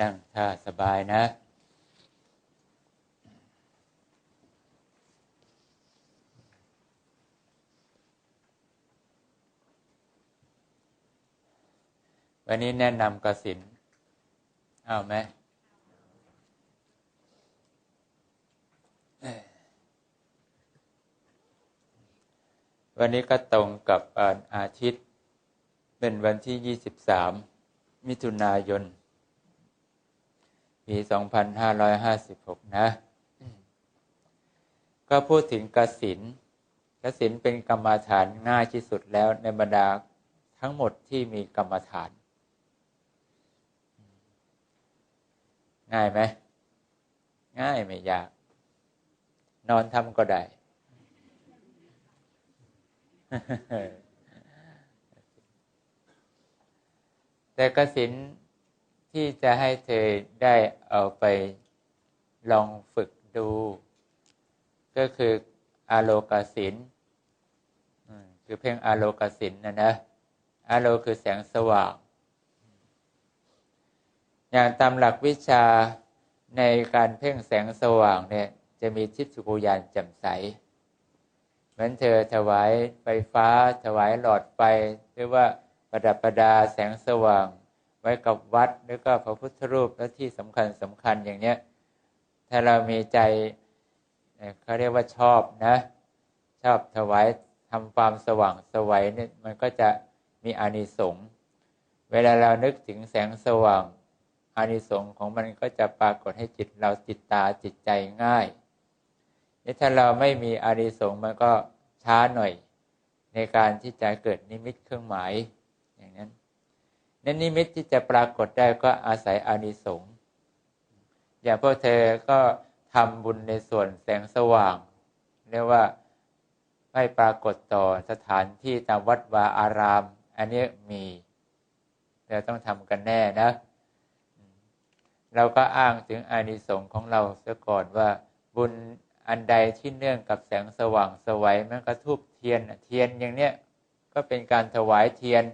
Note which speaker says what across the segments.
Speaker 1: นั่งท่าสบายนะ วันนี้แนะนำกสินเอาไหมวันนี้ก็ตรงกับอาทิตย์ เป็นวันที่ 23 มิถุนายน ปี 2556 นะ ก็พูดถึงกสินกสินเป็นกรรมฐานง่ายที่สุดแล้วในบรรดาทั้งหมดที่มีกรรมฐาน ง่ายไหม ง่ายไม่ยาก นอนทำก็ได้แต่กสิน ที่จะให้เธอได้เอาไปลองฝึกดู ก็คืออาโลกสินคือเพ่งอาโลกสินนะนะอาโลคือแสงสว่าง อย่างตามหลักวิชาในการเพ่งแสงสว่างเนี่ยจะมีทิพย์สุกุยานแจ่มใสเหมือนเธอถวายไฟฟ้า ถวายหลอดไฟหรือว่าประดับประดาแสงสว่าง ไว้กับวัดหรือก็พระพุทธรูปและที่สำคัญสำคัญอย่างเนี้ย ถ้าเรามีใจเขาเรียกว่าชอบนะ ชอบถวายทำความสว่างสวัยเนี่ยมันก็จะมีอานิสงส์เวลาเรานึกถึงแสงสว่างอานิสงส์ของมันก็จะปรากฏให้จิตเราจิตตาจิตใจง่ายถ้าเราไม่มีอานิสงส์มันก็ช้าหน่อย ในการที่จะเกิดนิมิตเครื่องหมาย นนิมิตที่จะปรากฏได้ก็อาศัยอานิสงส์อย่างพวกเธอก็ทำบุญในส่วนแสงสว่างเรียกว่าไม่ปรากฏต่อสถานที่ตามวัดวาอาราม อันนี้มีเราต้องทำกันแน่นะ เราก็อ้างถึงอานิสงส์ของเราเสียก่อนว่า บุญอันใดที่เนื่องกับแสงสว่างสวัยมันก็ทูบเทียนเทียนอย่างเนี้ยก็เป็นการถวายเทียน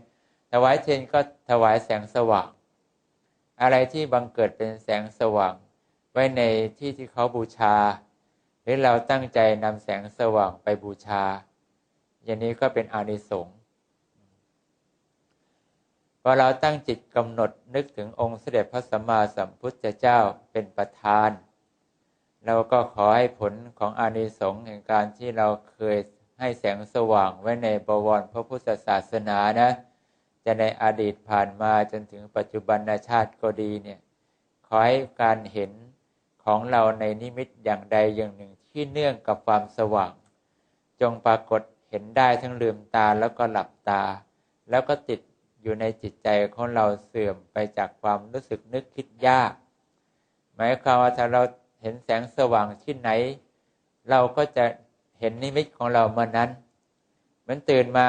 Speaker 1: ถวายเทียนก็ถวายแสงสว่าง อะไรที่บังเกิดเป็นแสงสว่าง ไว้ในที่ที่เขาบูชา หรือเราตั้งใจนำแสงสว่างไปบูชา อย่างนี้ก็เป็นอานิสงส์พอเราตั้งจิตกำหนดนึกถึงองค์เสด็จพระสัมมาสัมพุทธเจ้าเป็นประธานเราก็ขอให้ผลของอานิสงส์แห่งการที่เราเคยให้แสงสว่างไว้ในบวรพระพุทธศาสนานะ จะในอดีตผ่านมาจนถึงปัจจุบันชาติก็ดีเนี่ยขอให้การเห็นของเราในนิมิตอย่างใดอย่างหนึ่งที่เนื่องกับความสว่าง จงปรากฏเห็นได้ทั้งลืมตาแล้วก็หลับตา แล้วก็ติดอยู่ในจิตใจของเราเสื่อมไปจากความรู้สึกนึกคิดยาก หมายความว่าถ้าเราเห็นแสงสว่างที่ไหน เราก็จะเห็นนิมิตของเราเมื่อนั้น เหมือนตื่นมา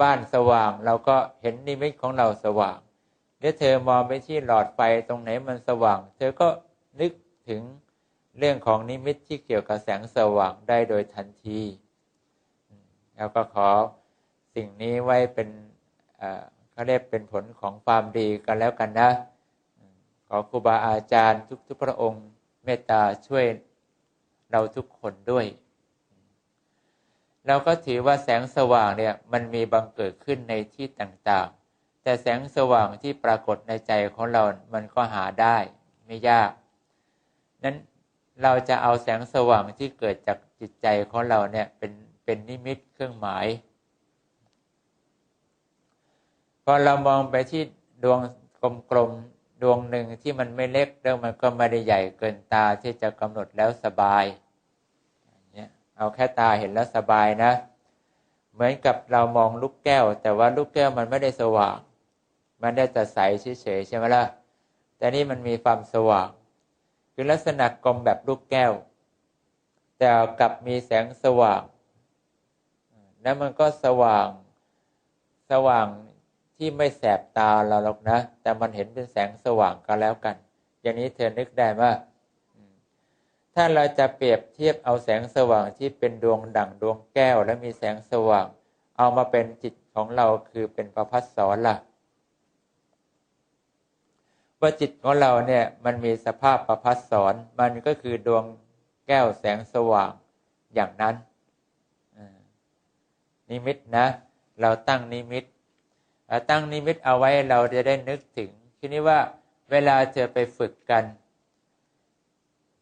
Speaker 1: บ้านสว่าง เราก็เห็นนิมิตของเราสว่างเดี๋ยวเธอมองไปที่หลอดไฟตรงไหนมันสว่าง เธอก็นึกถึงเรื่องของนิมิตที่เกี่ยวกับแสงสว่างได้โดยทันทีเราก็ขอสิ่งนี้ไว้เป็นเขาเรียกเป็นผลของความดีกันแล้วกันนะ ขอครูบาอาจารย์ทุกๆพระองค์ เมตตาช่วยเราทุกคนด้วย เราก็ถือว่าแสงสว่างเนี่ยมันมีบังเกิดขึ้นในที่ต่างๆ แต่แสงสว่างที่ปรากฏในใจของเรา มันก็หาได้ไม่ยาก นั้นเราจะเอาแสงสว่างที่เกิดจากจิตใจของเราเนี่ยเป็นเป็นนิมิตเครื่องหมาย พอเรามองไปที่ดวงกลมๆดวงหนึ่งที่มันไม่เล็กแล้วมันก็ไม่ได้ใหญ่เกินตาที่จะกำหนดแล้วสบาย เอาแค่ตาเห็นแล้วสบายนะ เหมือนกับเรามองลูกแก้ว แต่ว่าลูกแก้วมันไม่ได้สว่าง มันได้แต่ใสเฉยๆใช่ไหมล่ะ แต่นี่มันมีความสว่าง คือลักษณะกลมแบบลูกแก้ว แต่กับมีแสงสว่าง แล้วมันก็สว่าง สว่างที่ไม่แสบตาเราหรอกนะ แต่มันเห็นเป็นแสงสว่างก็แล้วกัน อย่างนี้เธอนึกได้ว่า ถ้าเราจะเปรียบเทียบเอาแสงสว่างที่เป็นดวงดั่งดวงแก้ว และมีแสงสว่าง เอามาเป็นจิตของเราคือเป็นประพัสสอนล่ะว่าจิตของเราเนี่ยมันมีสภาพประพัสสอนมันก็คือดวงแก้วแสงสว่างอย่างนั้นนิมิตนะ เราตั้งนิมิตตั้งนิมิตเอาไว้เราจะได้นึกถึง ทีนี้ว่าเวลาเจะไปฝึกกัน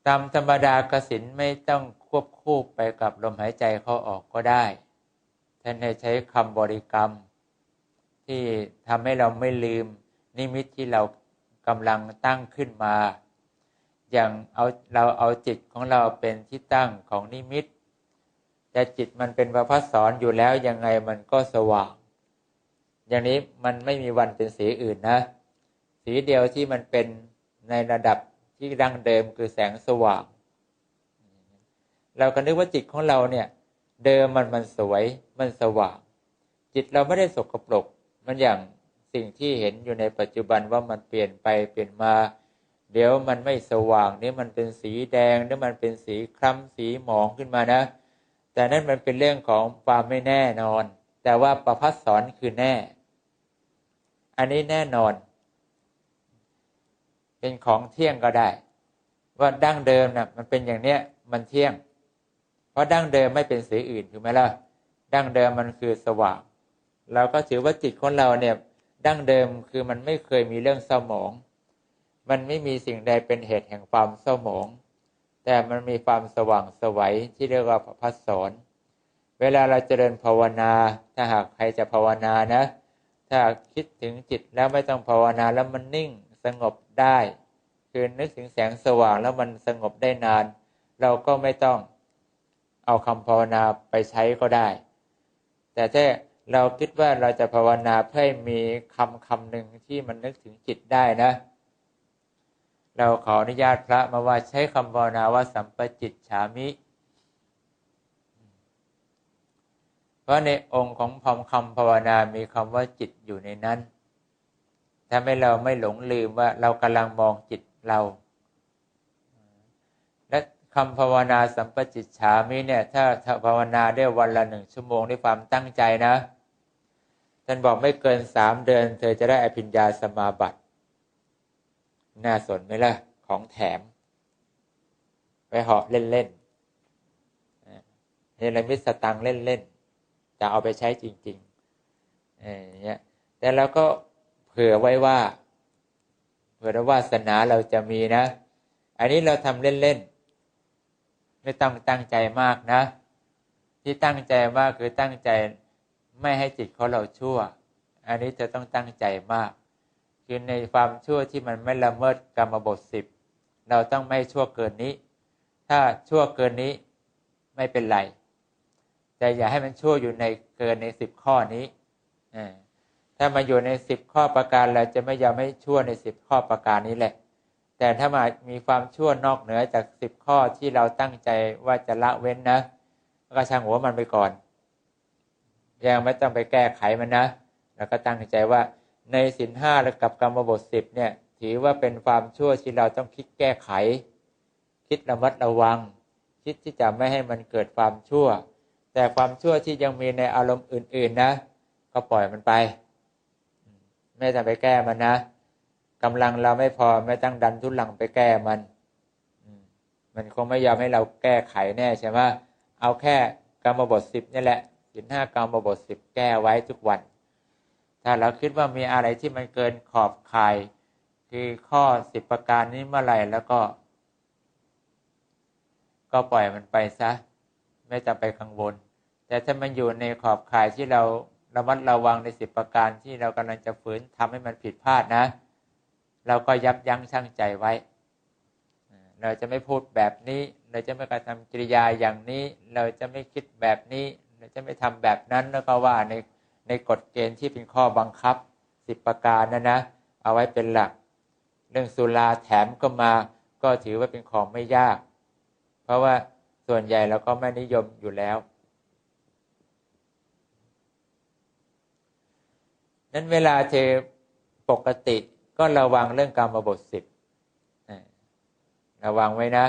Speaker 1: ตามธรรมดากสินไม่ต้องควบคู่ไปกับลมหายใจเข้าออกก็ได้ท่านใช้คำบริกรรม ที่ทำให้เราไม่ลืม นิมิตที่เรากำลังตั้งขึ้นมา อย่างเอาเราเอาจิตของเราเป็นที่ตั้งของนิมิต แต่จิตมันเป็นประพัสสอนอยู่แล้วยังไงมันก็สว่าง อย่างนี้มันไม่มีวันเป็นสีอื่นนะ สีเดียวที่มันเป็นในระดับ ที่ดั้งเดิมคือแสงสว่าง เราก็นึกว่าจิตของเราเนี่ย เดิมมันมันสวยมันสว่าง จิตเราไม่ได้สกปรกมันอย่างสิ่งที่เห็นอยู่ในปัจจุบันว่ามันเปลี่ยนไปเปลี่ยนมา เดี๋ยวมันไม่สว่างนี่มันเป็นสีแดงนี่มันเป็นสีคล้ำสีหมองขึ้นมานะ แต่นั่นมันเป็นเรื่องของความไม่แน่นอน แต่ว่าประพัดสอนคือแน่ อันนี้แน่นอน เป็นของเที่ยงก็ได้ ว่าดั้งเดิมนะ่ะมันเป็นอย่างเนี้ยมันเที่ยง เพราะดั้งเดิมไม่เป็นสีอื่นถูกไหมล่ะดั้งเดิมมันคือสว่างเราก็ถือว่าจิตของเราเนี่ยดั้งเดิมคือมันไม่เคยมีเรื่องเศร้าหมอง มันไม่มีสิ่งใดเป็นเหตุแห่งความเศร้าหมอง แต่มันมีความสว่างสวัยที่เรียกว่าพัสสอนเวลาเราเจริญภาวนา ถ้าหากใครจะภาวนานะ ถ้าคิดถึงจิตแล้วไม่ต้องภาวนาแล้วมันนิ่ง สงบได้ คือนึกถึงแสงสว่างแล้วมันสงบได้นาน เราก็ไม่ต้องเอาคำภาวนาไปใช้ก็ได้ แต่ถ้าเราคิดว่าเราจะภาวนาเพื่อมีคำคำหนึ่งที่มันนึกถึงจิตได้นะ เราขออนุญาตพระมาว่าใช้คำภาวนาว่าสัมปจิตฉามิ เพราะในองค์ของพอมคำภาวนามีคำว่าจิตอยู่ในนั้น ทำให้เราไม่หลงลืมว่าเรากำลังมองจิตเรา และคำภาวนาสัมปจิตฉามิเนี่ย ถ้าภาวนาได้วันละหนึ่งชั่วโมงด้วยความตั้งใจนะท่านบอกไม่เกินสามเดือน เธอจะได้อภิญญาสมาบัติ น่าสนไหมล่ะ ของแถม ไปเหาะเล่นๆเนรมิตสตังเล่นๆจะเอาไปใช้จริงๆเนี้ยแต่เราก็ เผื่อไว้ว่าเผื่อว่าสนาเราจะมีนะ อันนี้เราทำเล่นๆไม่ต้องตั้งใจมากนะ ที่ตั้งใจมากคือตั้งใจไม่ให้จิตของเราชั่ว อันนี้จะต้องตั้งใจมาก คือในความชั่วที่มันไม่ละเมิดกรรมบทสิบเราต้องไม่ชั่วเกินนี้ ถ้าชั่วเกินนี้ไม่เป็นไรแต่อย่าให้มันชั่วอยู่ในเกินในสิบข้อนี้อ ถ้ามาอยู่ในสิบข้อประการเราจะไม่ยอมให้ชั่วในสิบข้อประการนี้แหละ แต่ถ้ามามีความชั่วนอกเหนือจากสิบข้อที่เราตั้งใจว่าจะละเว้นนะก็ช่างหัวมันไปก่อน ยังไม่ต้องไปแก้ไขมันนะแล้วก็ตั้งใจว่าในสินห้าและกับกรรมบทสิบเนี่ย ถือว่าเป็นความชั่วที่เราต้องคิดแก้ไข คิดระมัดระวัง คิดที่จะไม่ให้มันเกิดความชั่ว แต่ความชั่วที่ยังมีในอารมณ์อื่น ๆนะ ก็ปล่อยมันไป ไม่ต้องไปแก้มันนะกำลังเราไม่พอไม่ต้องดันทุนหลังไปแก้มันมันคงไม่ยอมให้เราแก้ไขแน่ใช่ไหมเอาแค่กรรมบทสิบนี่แหละสินห้ากรรมบทสิบแก้ไว้ทุกวัน ถ้าเราคิดว่ามีอะไรที่มันเกินขอบข่ายคือข้อสิบประการนี้เมื่อไหร่แล้วก็ ก็ปล่อยมันไปซะ ไม่จำไปกังวล แต่ถ้ามันอยู่ในขอบข่ายที่เรา ระมัดระวังในสิบประการที่เรากำลังจะฝืนทำให้มันผิดพลาดนะ เราก็ยับยั้งชั่งใจไว้ เราจะไม่พูดแบบนี้ เราจะไม่กระทำกิริยาอย่างนี้ เราจะไม่คิดแบบนี้ เราจะไม่ทำแบบนั้นแล้วก็ว่าในในกฎเกณฑ์ที่เป็นข้อบังคับสิบประการนะนะ เอาไว้เป็นหลัก เรื่องสุราแถมก็มาก็ถือว่าเป็นของไม่ยาก เพราะว่าส่วนใหญ่เราก็ไม่นิยมอยู่แล้ว นั้นเวลาเธอปกติก็ระวังเรื่องกรรมบทสิบระวังไว้นะ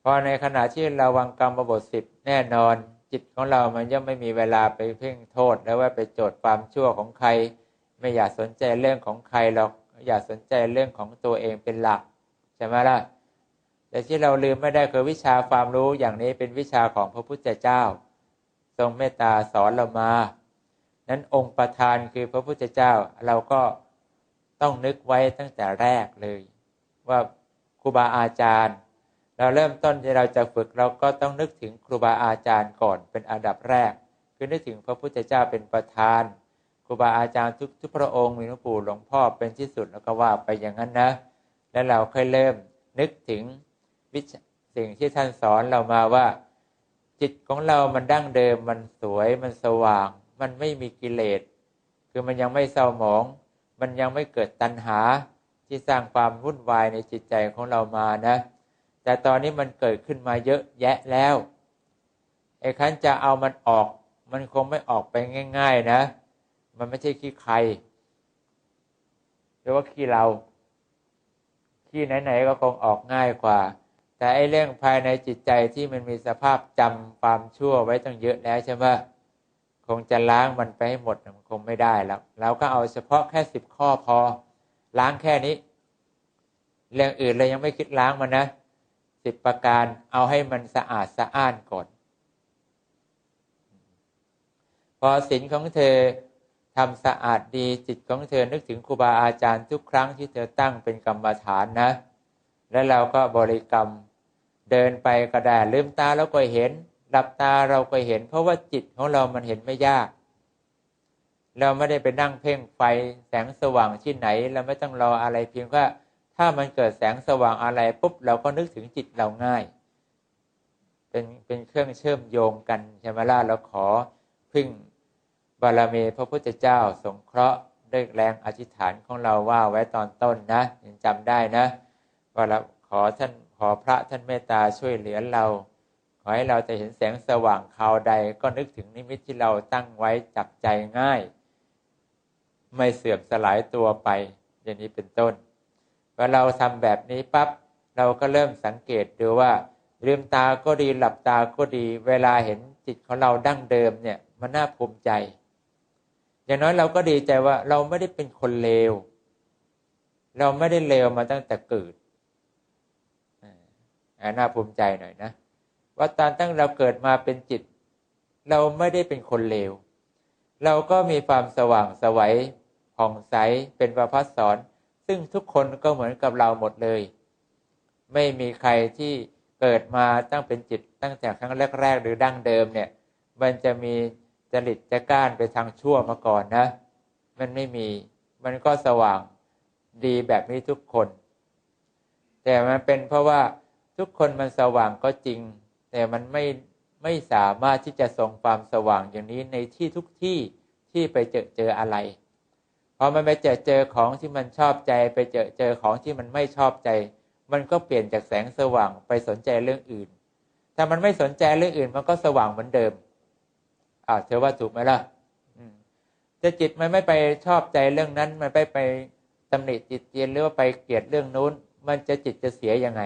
Speaker 1: เพราะในขณะที่ระวังกรรมบทสิบแน่นอนจิตของเรามันย่อมไม่มีเวลาไปเพ่งโทษ แล้วว่าไปโจทย์ความชั่วของใคร ไม่อยากสนใจเรื่องของใครหรอกอย่าสนใจเรื่องของตัวเองเป็นหลักใช่ไหมล่ะแต่ที่เราลืมไม่ได้คือวิชาความรู้อย่างนี้เป็นวิชาของพระพุทธเจ้า ทรงเมตตาสอนเรามา นั้นองค์ประธานคือพระพุทธเจ้าเราก็ต้องนึกไว้ตั้งแต่แรกเลย ว่าครูบาอาจารย์ เราเริ่มต้นที่เราจะฝึกเราก็ต้องนึกถึงครูบาอาจารย์ก่อนเป็นอันดับแรก คือนึกถึงพระพุทธเจ้าเป็นประธานครูบาอาจารย์ทุกทุกพระองค์มีหลวงปู่หลวงพ่อเป็นที่สุดแล้วก็ว่าไปอย่างนั้นนะ แล้วเราค่อยเริ่มนึกถึงวิสิ่งที่ท่านสอนเรามาว่า จิตของเรามันดั้งเดิมมันสวยมันสว่าง มันไม่มีกิเลสคือมันยังไม่เศร้าหมอง มันยังไม่เกิดตัณหาที่สร้างความวุ่นวายในจิตใจของเรามานะ แต่ตอนนี้มันเกิดขึ้นมาเยอะแยะแล้วไอ้คันจะเอามันออก มันคงไม่ออกไปง่าย ๆนะ มันไม่ใช่ขี้ใครหรือว่าขี้เราขี้ไหนๆก็คงออกง่ายกว่า แต่ไอ้เรื่องภายในจิตใจที่มันมีสภาพจำความชั่วไว้ตั้งเยอะแล้วใช่ไหม คงจะล้างมันไปให้หมดมันคงไม่ได้แล้ว เราก็เอาเฉพาะแค่สิบข้อพอ ล้างแค่นี้ เรื่องอื่นเลยยังไม่คิดล้างมันนะสิบประการเอาให้มันสะอาดสะอ้านก่อน พอศีลของเธอทำสะอาดดีจิตของเธอนึกถึงครูบาอาจารย์ทุกครั้งที่เธอตั้งเป็นกรรมฐานนะ แล้วเราก็บริกรรมเดินไปก็ได้ลืมตาเราก็เห็น หลับตาเราก็เห็น เพราะว่าจิตของเรามันเห็นไม่ยาก เราไม่ได้ไปนั่งเพ่งไฟแสงสว่างที่ไหน เราไม่ต้องรออะไรเพียงแค่ถ้ามันเกิดแสงสว่างอะไรปุ๊บเราก็นึกถึงจิตเราง่าย เป็นเป็นเครื่องเชื่อมโยงกันใช่ไหมล่ะเราขอพึ่งบารมีพระพุทธเจ้าสงเคราะห์ด้วยแรงอธิษฐานของเราว่าไว้ตอนต้นนะยังจำได้นะ ว่าเราขอท่านขอพระท่านเมตตาช่วยเหลือเรา ขอให้เราจะเห็นแสงสว่างคราวใดก็นึกถึงนิมิตที่เราตั้งไว้จับใจง่าย ไม่เสื่อมสลายตัวไป อย่างนี้เป็นต้นพอเราทำแบบนี้ปับ๊บเราก็เริ่มสังเกตดูว่าลืมตาก็ดีหลับตาก็ดี เวลาเห็นจิตของเราดั้งเดิมเนี่ยมันน่าภูมิใจ อย่างน้อยเราก็ดีใจว่าเราไม่ได้เป็นคนเลว เราไม่ได้เลวมาตั้งแต่เกิดน่าภูมิใจหน่อยนะ ว่าตอนตั้งเราเกิดมาเป็นจิต เราไม่ได้เป็นคนเลว เราก็มีความสว่างสวัยผ่องใสเป็นประพัสสอนซึ่งทุกคนก็เหมือนกับเราหมดเลย ไม่มีใครที่เกิดมาตั้งเป็นจิตตั้งแต่ครั้งแรก ๆ หรือดั้งเดิมเนี่ย มันจะมีจริตจะก้านไปทางชั่วมาก่อนนะ มันไม่มีมันก็สว่างดีแบบนี้ทุกคน แต่มันเป็นเพราะว่าทุกคนมันสว่างก็จริง แต่มันไม่ไม่สามารถที่จะทรงความสว่างอย่างนี้ในที่ทุกที่ที่ไปเจอเจออะไรพอมันไปเจอเจอของที่มันชอบใจ ไปเจอเจอของที่มันไม่ชอบใจ มันก็เปลี่ยนจากแสงสว่างไปสนใจเรื่องอื่น ถ้ามันไม่สนใจเรื่องอื่น มันก็สว่างเหมือนเดิมอ้าวเธอว่าถูกไหมล่ะจะจิตมันไม่ไปชอบใจเรื่องนั้น มันไปไปตำหนิจิตเตียนหรือว่าไปเกลียดเรื่องนู้น มันจะจิตจะเสียยังไง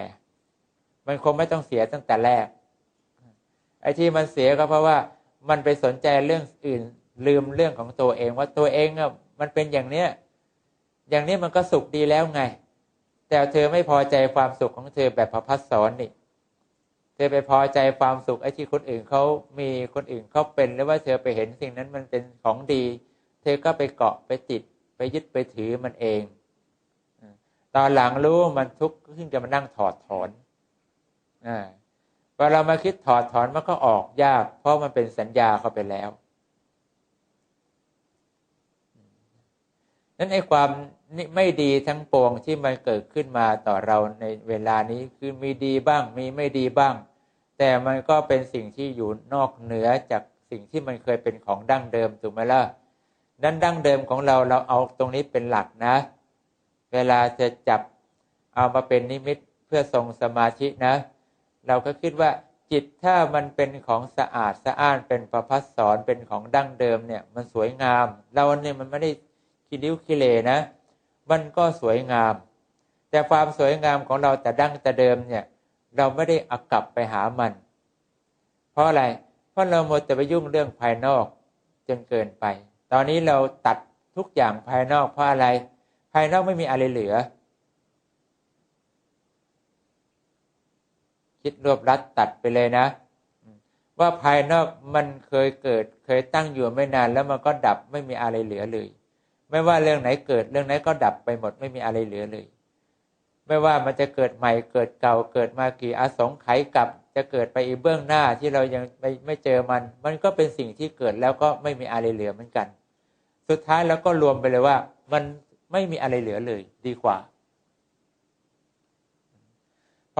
Speaker 1: มันคงไม่ต้องเสียตั้งแต่แรก ไอ้ที่มันเสียก็เพราะว่ามันไปสนใจเรื่องอื่น ลืมเรื่องของตัวเองว่าตัวเองอะมันเป็นอย่างเนี้ยอย่างนี้มันก็สุขดีแล้วไง แต่เธอไม่พอใจความสุขของเธอแบบพระพัฒสอนนี่ เธอไปพอใจความสุขไอ้ที่คนอื่นเขามีคนอื่นเขาเป็นหรือว่าเธอไปเห็นสิ่งนั้นมันเป็นของดี เธอก็ไปเกาะไปติดไปยึดไปถือมันเองตอนหลังรู้มันทุกข์ขึ้นจะมานั่งถอดถอนอ่า พอเรามาคิดถอดถอนมันก็ออกยาก เพราะมันเป็นสัญญาเข้าไปแล้วนั้นไอ้ความไม่ดีทั้งปวงที่มันเกิดขึ้นมาต่อเราในเวลานี้คือมีดีบ้าง มีไม่ดีบ้าง แต่มันก็เป็นสิ่งที่อยู่นอกเหนือจากสิ่งที่มันเคยเป็นของดั้งเดิมถูกไหมล่ะนั้นดั้งเดิมของเราเราเอาตรงนี้เป็นหลักนะ เวลาจะจับเอามาเป็นนิมิตเพื่อทรงสมาธินะ เราก็คิดว่าจิตถ้ามันเป็นของสะอาดสะอ้านเป็นประพัสสอนเป็นของดั้งเดิมเนี่ย มันสวยงาม เราเนี่ยมันไม่ได้คิดิ้วคิเลนะ มันก็สวยงาม แต่ความสวยงามของเราแต่ดั้งแต่เดิมเนี่ย เราไม่ได้อักกลับไปหามัน เพราะอะไร เพราะเราหมดแต่ไปยุ่งเรื่องภายนอกจนเกินไป ตอนนี้เราตัดทุกอย่างภายนอกเพราะอะไร ภายนอกไม่มีอะไรเหลือ คิดรวบรัดตัดไปเลยนะ ว่าภายนอกมันเคยเกิดเคยตั้งอยู่ไม่นาน แล้วมันก็ดับไม่มีอะไรเหลือเลย ไม่ว่าเรื่องไหนเกิดเรื่องไหนก็ดับไปหมดไม่มีอะไรเหลือเลย ไม่ว่ามันจะเกิดใหม่เกิดเก่าเกิดมากี่อาสงไขยกับจะเกิดไปอีกเบื้องหน้าที่เรายังไม่ไม่เจอมัน มันก็เป็นสิ่งที่เกิดแล้วก็ไม่มีอะไรเหลือเหมือนกัน สุดท้ายแล้วก็รวมไปเลยว่า มันไม่มีอะไรเหลือเลย ดีกว่า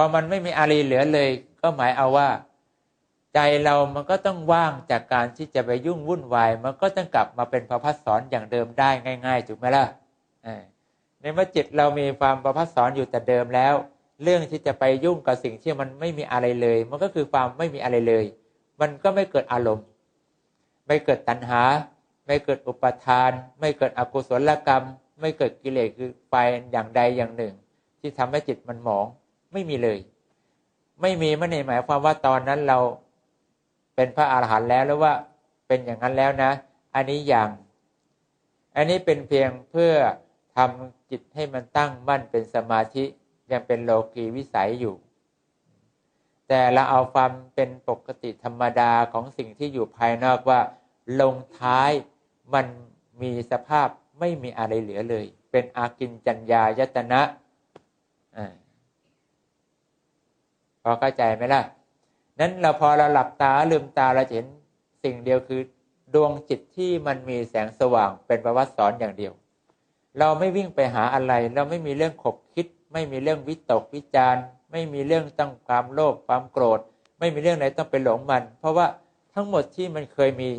Speaker 1: อมันไม่มีอะไรเหลือเลย ก็หมายเอาว่า ใจเรามันก็ต้องว่างจากการที่จะไปยุ่งวุ่นวาย มันก็ต้องกลับมาเป็นพระพัฒสอนอย่างเดิมได้ง่าย ๆ ถูกไหมล่ะในเมื่อจิตเรามีความประพัฒสอนอยู่แต่เดิมแล้ว เรื่องที่จะไปยุ่งกับสิ่งที่มันไม่มีอะไรเลย มันก็คือความไม่มีอะไรเลย มันก็ไม่เกิดอารมณ์ ไม่เกิดตัณหา ไม่เกิดอุปทาน ไม่เกิดอกุศลกรรม ไม่เกิดกิเลสคือไฟอย่างใดอย่างหนึ่ง ที่ทำให้จิตมันหมอง ไม่มีเลย ไม่มีไม่ได้หมายความว่าตอนนั้นเราเป็นพระอาหารหันต์แล้วหรือว่าเป็นอย่างนั้นแล้วนะ อันนี้อย่าง อันนี้เป็นเพียงเพื่อทำจิตให้มันตั้งมั่นเป็นสมาธิยังเป็นโลกีวิสัยอยู่ แต่เราเอาความเป็นปกติธรรมดาของสิ่งที่อยู่ภายนอกว่า ลงท้ายมันมีสภาพไม่มีอะไรเหลือเลย เป็นอากินจัญญายตนะอ พอเข้าใจไหมล่ะ นั้นเราพอเราหลับตาลืมตาเราเห็นสิ่งเดียวคือดวงจิตที่มันมีแสงสว่างเป็นประวัติสอนอย่างเดียว เราไม่วิ่งไปหาอะไร เราไม่มีเรื่องขบคิด ไม่มีเรื่องวิตกวิจารไม่มีเรื่องตั้งความโลภความโกรธ ไม่มีเรื่องไหนต้องไปหลงมัน เพราะว่าทั้งหมดที่มันเคยมี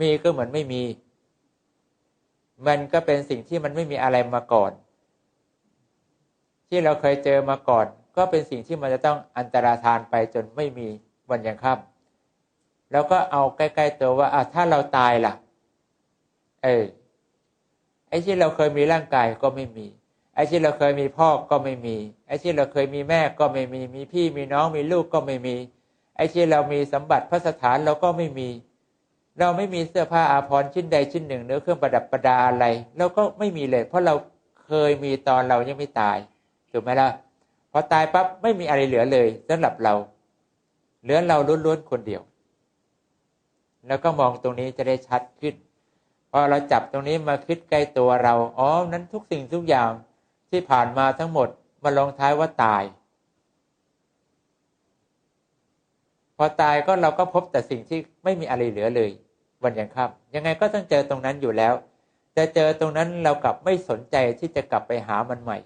Speaker 1: มีก็เหมือนไม่มี มันก็เป็นสิ่งที่มันไม่มีอะไรมาก่อน ที่เราเคยเจอมาก่อน ก็เป็นสิ่งที่มันจะต้องอันตราทานไปจนไม่มีวันยังค่ำแล้วก็เอาใกล้ๆตัวว่าอะถ้าเราตายล่ะ เออไอ้ที่เราเคยมีร่างกายก็ไม่มี ไอ้ที่เราเคยมีพ่อก็ไม่มี ไอ้ที่เราเคยมีแม่ก็ไม่มี มีพี่มีน้องมีลูกก็ไม่มี ไอ้ที่เรามีสมบัติพระสถานเราก็ไม่มี เราไม่มีเสื้อผ้าอาภรณ์ชิ้นใดชิ้นหนึ่งเนื้อเครื่องประดับประดาอะไรเราก็ไม่มีเลย เพราะเราเคยมีตอนเรายังไม่ตายถูกไหมล่ะ พอตายปั๊บไม่มีอะไรเหลือเลยสำหรับเรา เหลือเราล้วนๆคนเดียว แล้วก็มองตรงนี้จะได้ชัดขึ้นพอเราจับตรงนี้มาคิดใกล้ตัวเราอ๋อนั้นทุกสิ่งทุกอย่างที่ผ่านมาทั้งหมดมาลงท้ายว่าตาย พอตายก็เราก็พบแต่สิ่งที่ไม่มีอะไรเหลือเลย วันยังค่ำยังไงก็ต้องเจอตรงนั้นอยู่แล้วแต่เจอตรงนั้นเรากลับไม่สนใจที่จะกลับไปหามันใหม่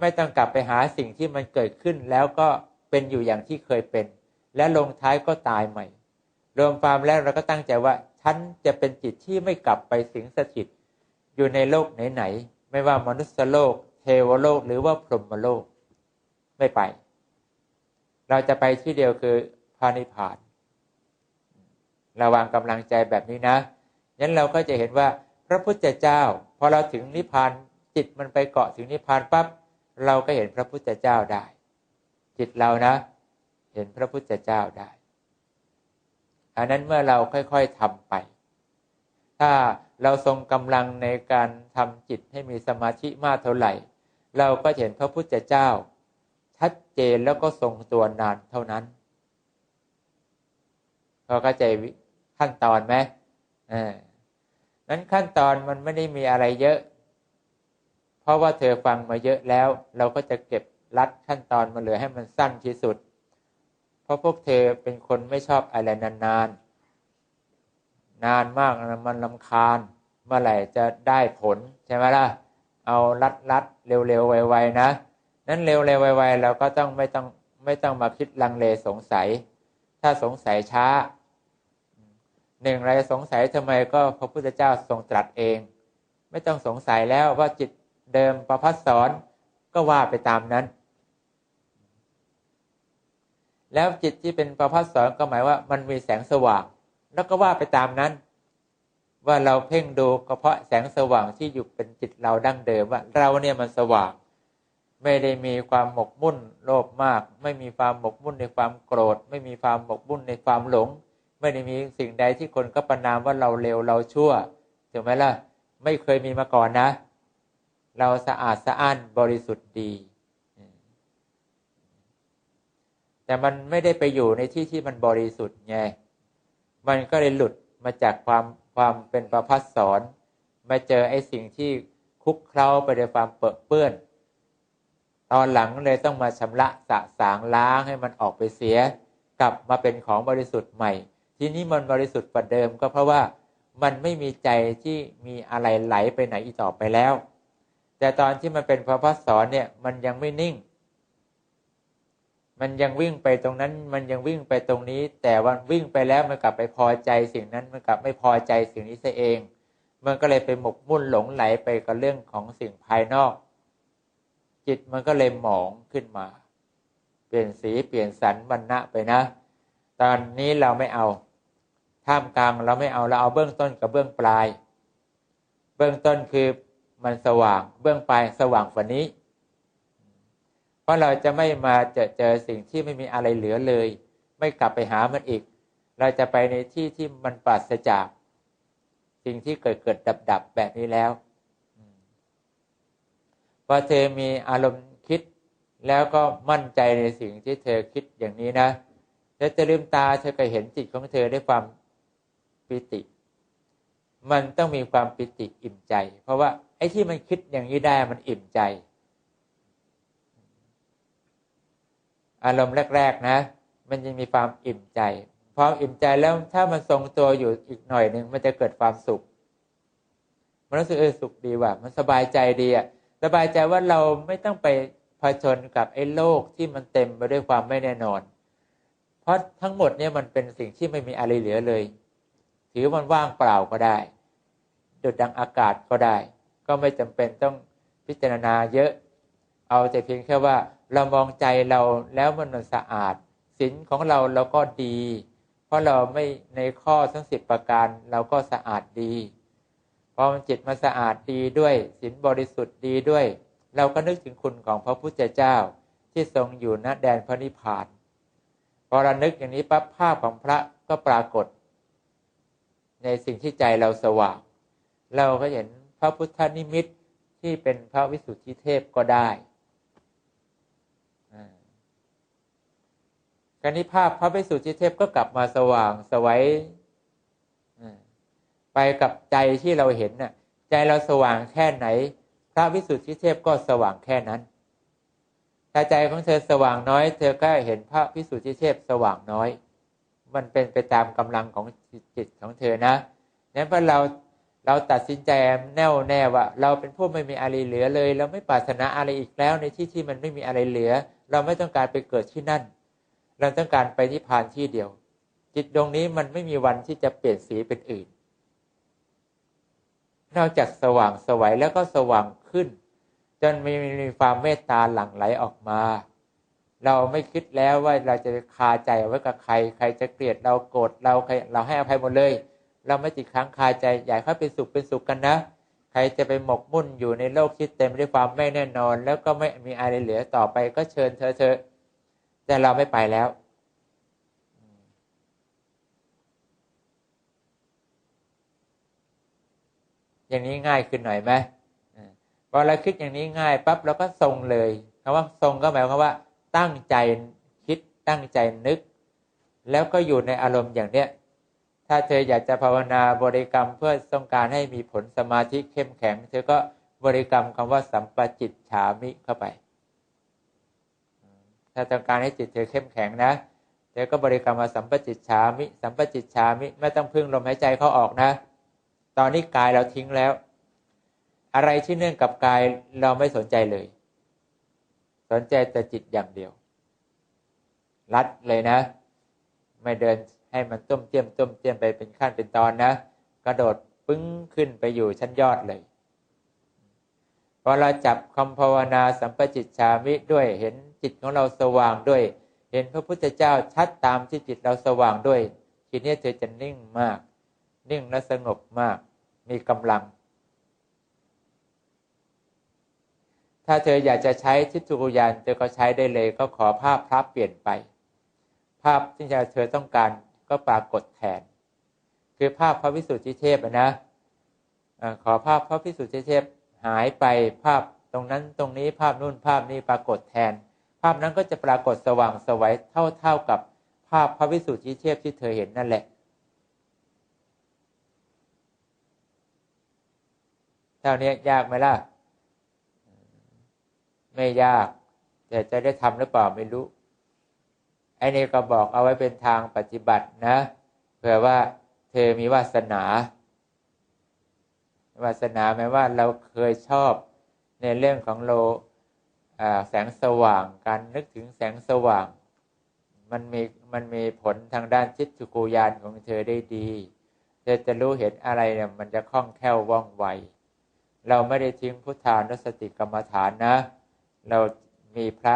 Speaker 1: ไม่ต้องกลับไปหาสิ่งที่มันเกิดขึ้นแล้วก็เป็นอยู่อย่างที่เคยเป็น และลงท้ายก็ตายใหม่ รวมความแล้วเราก็ตั้งใจว่าฉันจะเป็นจิตที่ไม่กลับไปสิงสถิต อยู่ในโลกไหนๆไม่ว่ามนุษย์โลก เทวโลกหรือว่าพรหมโลกไม่ไป เราจะไปที่เดียวคือพระนิพานระวังกำลังใจแบบนี้นะงั้นเราก็จะเห็นว่าพระพุทธเจ้า พอเราถึงนิพพานจิตมันไปเกาะถึงนิพพานปั๊บ เราก็เห็นพระพุทธเจ้าได้ จิตเรานะ เห็นพระพุทธเจ้าได้อันนั้นเมื่อเราค่อยๆทำไป ถ้าเราทรงกำลังในการทำจิตให้มีสมาธิมากเท่าไหร่ เราก็เห็นพระพุทธเจ้า ชัดเจนแล้วก็ทรงตัวนานเท่านั้นพอเข้าใจขั้นตอนไหมอ่านั้นขั้นตอนมันไม่ได้มีอะไรเยอะ ราะว่าเธอฟังมาเยอะแล้ว เราก็จะเก็บรัดขั้นตอนมาเหลือให้มันสั้นที่สุด เพราะพวกเธอเป็นคนไม่ชอบอะไรนานๆนานมากมันลำคาญ เมื่อไหร่จะได้ผลใช่ไหมล่ะ เอารัดรัดเร็วๆไวๆนะนั้นเร็วๆไวๆเราก็ต้องไม่ต้องไม่ต้องมาคิดลังเลสงสัย ถ้าสงสัยช้าหนึ่งเราสงสัยทำไมก็พระพุทธเจ้าทรงตรัสเอง ไม่ต้องสงสัยแล้วว่าจิต เดิมประพัสสอนก็ว่าไปตามนั้น แล้วจิตที่เป็นประพัสสอนก็หมายว่ามันมีแสงสว่าง แล้วก็ว่าไปตามนั้น ว่าเราเพ่งดูก็เพราะแสงสว่างที่อยู่เป็นจิตเราดั้งเดิมว่า เราเนี่ยมันสว่าง ไม่ได้มีความหมกมุ่นโลภมาก ไม่มีความหมกมุ่นในความโกรธ ไม่มีความหมกมุ่นในความหลง ไม่ได้มีสิ่งใดที่คนก็ประนามว่าเราเลวเราชั่วถูกไหมล่ะ ไม่เคยมีมาก่อนนะเเราสะอาดสะอ้านบริสุทธิ์ดี แต่มันไม่ได้ไปอยู่ในที่ที่มันบริสุทธิ์ไง มันก็เลยหลุดมาจากความความเป็นประพัสสอนมาเจอไอ้สิ่งที่คุกเคล้าไปด้วยความเปื้อน ตอนหลังเลยต้องมาชำระสะสางล้างให้มันออกไปเสีย กลับมาเป็นของบริสุทธิ์ใหม่ ทีนี้มันบริสุทธิ์กว่าเดิมก็เพราะว่ามันไม่มีใจที่มีอะไรไหลไปไหนอีกต่อไปแล้ว แต่ตอนที่มันเป็นพระพัสสอนเนี่ย มันยังไม่นิ่ง มันยังวิ่งไปตรงนั้น มันยังวิ่งไปตรงนี้ แต่วันวิ่งไปแล้วมันกลับไปพอใจสิ่งนั้น มันกลับไม่พอใจสิ่งนี้ซะเอง มันก็เลยไปหมกมุ่นหลงไหลไปกับเรื่องของสิ่งภายนอก จิตมันก็เลยหมองขึ้นมา เปลี่ยนสีเปลี่ยนสันวรรณะไปนะ ตอนนี้เราไม่เอา ท่ามกลางเราไม่เอาเราเอาเบื้องต้นกับเบื้องปลาย เบื้องต้นคือ มันสว่างเบื้องปลายสว่างกว่านี้ เพราะเราจะไม่มาเจอเจอสิ่งที่ไม่มีอะไรเหลือเลย ไม่กลับไปหามันอีก เราจะไปในที่ที่มันปราศจาก สิ่งที่เกิดเกิดดับดับแบบนี้แล้วพอเธอมีอารมณ์คิด แล้วก็มั่นใจในสิ่งที่เธอคิดอย่างนี้นะแล้วจะลืมตาเธอก็เห็นจิตของเธอได้ความปิติ มันต้องมีความปิติอิ่มใจ เพราะว่า ไอ้ที่มันคิดอย่างนี้ได้มันอิ่มใจ อารมณ์แรก ๆ นะ มันยังมีความอิ่มใจพออิ่มใจแล้วถ้ามันทรงตัวอยู่อีกหน่อยหนึ่งมันจะเกิดความสุข มันรู้สึกเออสุขดีว่ะ มันสบายใจดีอะสบายใจว่าเราไม่ต้องไปผชนกับไอ้โลกที่มันเต็มไปด้วยความไม่แน่นอน เพราะทั้งหมดเนี่ยมันเป็นสิ่งที่ไม่มีอะไรเหลือเลย ถือมันว่างเปล่าก็ได้ดุดดังอากาศก็ได้ ก็ไม่จำเป็นต้องพิจารณาเยอะ เอาแต่เพียงแค่ว่าเรามองใจเราแล้วมันสะอาดศีลของเราเราก็ดี เพราะเราไม่ในข้อทั้งสิบประการเราก็สะอาดดีพอมันจิตมาสะอาดดีด้วยศีลบริสุทธิ์ดีด้วย เราก็นึกถึงคุณของพระพุทธเจ้าที่ทรงอยู่ณแดนพระนิพพานพอเรานึกอย่างนี้ปั๊บภาพของพระก็ปรากฏ ในสิ่งที่ใจเราสว่างเราก็เห็น พระพุทธนิมิตที่เป็นพระวิสุทธิเทพก็ได้การนี้ภาพพระวิสุทธิเทพก็กลับมาสว่างสวัยไปกับใจที่เราเห็นน่ะ ใจเราสว่างแค่ไหน พระวิสุทธิเทพก็สว่างแค่นั้นถ้าใจของเธอสว่างน้อย เธอก็เห็นพระวิสุทธิเทพสว่างน้อย มันเป็นไปตามกำลังของจิตของเธอนะนั้นพอเรา เราตัดสินใจแน่วแน่ว่าเราเป็นผู้ไม่มีอะไรเหลือเลย เราไม่ปรารถนาอะไรอีกแล้วในที่ที่มันไม่มีอะไรเหลือ เราไม่ต้องการไปเกิดที่นั่น เราต้องการไปที่พานที่เดียว จิตดวงนี้มันไม่มีวันที่จะเปลี่ยนสีเป็นอื่น นอกจากสว่างสวัยแล้วก็สว่างขึ้น จนมีมีความเมตตาหลั่งไหลออกมา เราไม่คิดแล้วว่าเราจะคาใจไว้กับใคร ใครจะเกลียดเราโกรธเราใครเราให้อภัยหมดเลย เราไม่ติดค้างคาใจอยากให้เป็นสุขเป็นสุขกันนะ ใครจะไปหมกมุ่นอยู่ในโลกที่เต็มด้วยความไม่แน่นอน แล้วก็ไม่มีอะไรเหลือต่อไปก็เชิญเธอเธอแต่เราไม่ไปแล้วอย่างนี้ง่ายขึ้นหน่อยไหมพอเราคิดอย่างนี้ง่ายปั๊บเราก็ทรงเลยคำว่าทรงก็หมายความว่า ตั้งใจคิดตั้งใจนึก แล้วก็อยู่ในอารมณ์อย่างเนี้ย ถ้าเธออยากจะภาวนาบริกรรมเพื่อต้องการให้มีผลสมาธิเข้มแข็ง เธอก็บริกรรมคำว่าสัมปจิตฉามิเข้าไป ถ้าต้องการให้จิตเธอเข้มแข็งนะเธอก็บริกรรมว่าสัมปจิตฉามิ สัมปจิตฉามิไม่ต้องพึ่งลมหายใจเข้าออกนะ ตอนนี้กายเราทิ้งแล้ว อะไรที่เนื่องกับกายเราไม่สนใจเลย สนใจแต่จิตอย่างเดียวรัดเลยนะ ไม่เดิน ให้มันต้มเจียมต้มเจียมไปเป็นขั้นเป็นตอนนะ กระโดดปึ้งขึ้นไปอยู่ชั้นยอดเลยพอเราจับคำภาวนาสัมปจิตชามิด้วยเห็นจิตของเราสว่างด้วย เห็นพระพุทธเจ้าชัดตามที่จิตเราสว่างด้วยทีนี้เธอจะนิ่งมาก นิ่งและสงบมาก มีกำลัง ถ้าเธออยากจะใช้ทิฏฐุยานเธอก็ใช้ได้เลยก็ขอภาพพระเปลี่ยนไป ภาพที่เธอต้องการ ก็ปรากฏแทน คือภาพพระวิสุทธิเทพนะขอภาพพระพิสุทธิเทพหายไปภาพตรงนั้นตรงนี้ภาพนู่นภาพนี้ปรากฏแทน ภาพนั้นก็จะปรากฏสว่างสวัยเท่าเท่ากับภาพพระวิสุทธิเทพที่เธอเห็นนั่นแหละเท่านี้ยากไหมล่ะ ไม่ยาก แต่จะได้ทำหรือเปล่าไม่รู้ ไอ้นี่ก็บอกเอาไว้เป็นทางปฏิบัตินะเผื่อว่าเธอมีวาสนาวาสนาหมายว่าเราเคยชอบในเรื่องของโลแสงสว่างการนึกถึงแสงสว่าง มันมีมันมีผลทางด้านจิตสุกูยานของเธอได้ดี เธอจะรู้เห็นอะไรเนี่ยมันจะคล่องแคล่วว่องไว เราไม่ได้ทิ้งพุทธานุสติกรรมฐานนะ เรามีพระ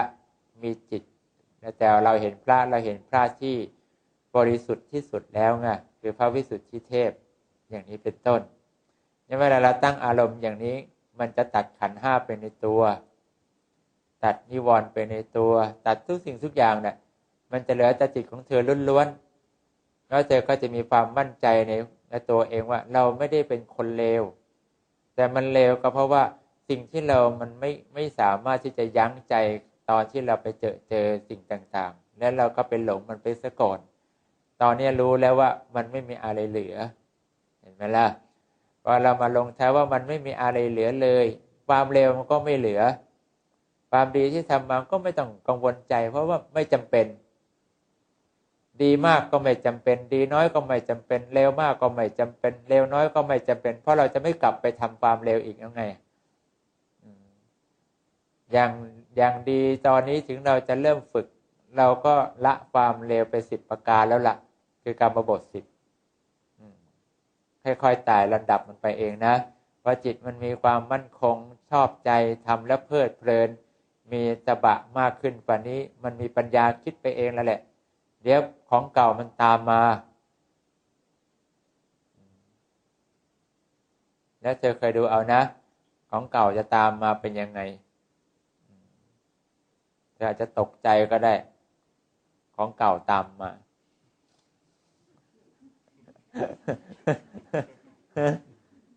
Speaker 1: มีจิต แต่เราเห็นพระเราเห็นพระที่บริสุทธิ์ที่สุดแล้วไงคือพระวิสุทธิเทพอย่างนี้เป็นต้นเนี่เวลาเราตั้งอารมณ์อย่างนี้ มันจะตัดขันห้าเป็นในตัว ตัดนิวรณ์เป็นในตัว ตัดทุกสิ่งทุกอย่างเนี่ยมันจะเหลือแต่จิตของเธอล้วนๆแล้วเธอก็จะมีความมั่นใจในในตัวเองว่าเราไม่ได้เป็นคนเลว แต่มันเลวก็เพราะว่าสิ่งที่เรามันไม่ไม่สามารถที่จะยั้งใจ ตอนที่เราไปเจอเจอสิ่งต่างๆ แล้วเราก็ไปหลงมันไปซะก่อน ตอนนี้รู้แล้วว่ามันไม่มีอะไรเหลือ เห็นไหมล่ะพอเรามาลงท้ายว่ามันไม่มีอะไรเหลือเลย ความเร็วมันก็ไม่เหลือ ความดีที่ทำมาก็ไม่ต้องกังวลใจ เพราะว่าไม่จำเป็น ดีมากก็ไม่จำเป็น ดีน้อยก็ไม่จำเป็นเร็วมากก็ไม่จำเป็นเร็วน้อยก็ไม่จำเป็น เพราะเราจะไม่กลับไปทำความเร็วอีกยังไงอย่าง อย่างดีตอนนี้ถึงเราจะเริ่มฝึก เราก็ละความเร็วไปสิบประการแล้วละ่ะ คือการระบทสิบค่อยๆไต่ระดับมันไปเองนะพอจิตมันมีความมั่นคงชอบใจทำแล้วเพลิดเพลิน มีตบะมากขึ้นกว่านี้ มันมีปัญญาคิดไปเองแล้วแหละ เดี๋ยวของเก่ามันตามมา แล้วเธอเคยดูเอานะ ของเก่าจะตามมาเป็นยังไง ออาจจะตกใจก็ได้ ของเก่าตามมา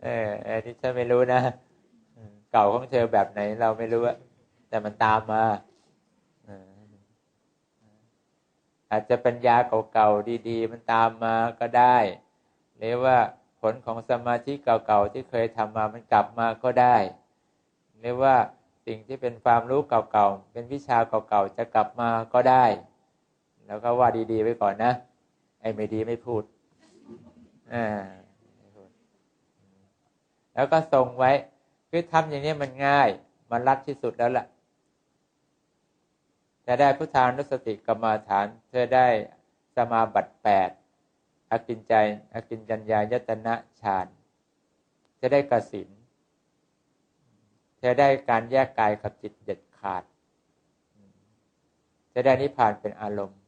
Speaker 1: เอออันนี้ฉันไม่รู้นะเก่าของเธอแบบไหนเราไม่รู้อะแต่มันตามมาอาจจะปัญญาเก่าๆดีๆ มันตามมาก็ได้ หรือว่าผลของสมาธิเก่าๆที่เคยทำมามันกลับมาก็ได้ หรือว่า สิ่งที่เป็นความรู้เก่าๆ เป็นวิชาเก่าๆ จะกลับมาก็ได้ แล้วก็ว่าดีๆไว้ก่อนนะ ไอ้ไม่ดีไม่พูดแล้วก็ทรงไว้ คือทำอย่างนี้มันง่าย มันรัดที่สุดแล้วล่ะ จะได้พุทธานุสติกรรมาฐานเธอได้สมาบัติแปดอกินใจอกินจัญญายตนะฌาน จะได้กสิน จะได้การแยกกายกับจิตเด็ดขาด จะได้นิพพานเป็นอารมณ์